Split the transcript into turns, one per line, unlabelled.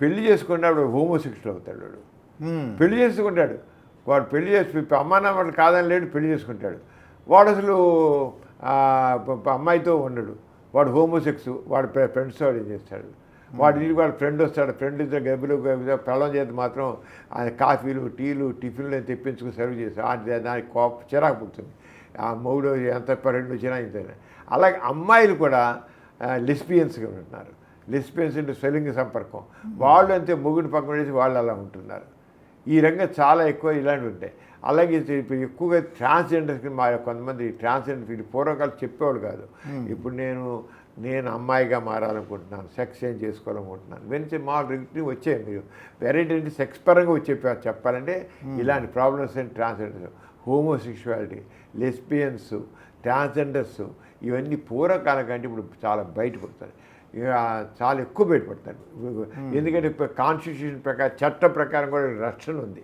పెళ్ళి చేసుకున్నప్పుడు హోమోసెక్షువల్ అవుతాడు వాడు. పెళ్ళి చేసుకుంటాడు. వాడు పెళ్ళి చేసి ఇప్పుడు అమ్మా నాన్నలు కాదని లేడు పెళ్ళి చేసుకుంటాడు. వాడు అసలు అమ్మాయితో ఉండడు. వాడు హోమోసెక్స్ వాడు ఫ్రెండ్స్ వాడు ఏం చేస్తాడు? వాడి ఇంటికి వాడు ఫ్రెండ్ వస్తాడు. ఫ్రెండ్ ఇద్దరు గబ్బిలు పెళ్ళం చేతి మాత్రం ఆయన కాఫీలు టీలు టిఫిన్లు అని తెప్పించుకుని సర్వ్ చేస్తాడు ఆ దానికి కోప చిరాకు పుడుతుంది. ఆ మొగుడు ఎంత రెండు వచ్చినా ఇంతనే అలాగే అమ్మాయిలు కూడా లెస్బియన్స్గా ఉంటున్నారు. లెస్బియన్స్ అంటే స్వెల్లింగ సంపర్కం. వాళ్ళు అంతే మొగుడు పక్కన వేసి వాళ్ళు అలా ఉంటున్నారు. ఈ రంగం చాలా ఎక్కువ ఇలాంటివి ఉంటాయి. అలాగే ఇది ఇప్పుడు ఎక్కువగా ట్రాన్స్జెండర్స్కి మా కొంతమంది ట్రాన్స్జెండర్ వీళ్ళు పూర్వకాలం చెప్పేవాళ్ళు కాదు. ఇప్పుడు నేను నేను అమ్మాయిగా మారాలనుకుంటున్నాను సెక్స్ చేంజ్ చేసుకోవాలనుకుంటున్నాను. వెంచి మా రిక్టివ్ వచ్చాయి మీరు వెరైటీ అంటే సెక్స్ పరంగా వచ్చే చెప్పాలంటే ఇలాంటి problems and transgenders homosexuality lesbians transgenders ఇవన్నీ పూర్వకాలం కంటే ఇప్పుడు చాలా బయటపడతాయి ఇక చాలా ఎక్కువ బయటపడతారు. ఎందుకంటే ఇప్పుడు కాన్స్టిట్యూషన్ ప్రకారం చట్ట ప్రకారం కూడా రక్షణ ఉంది.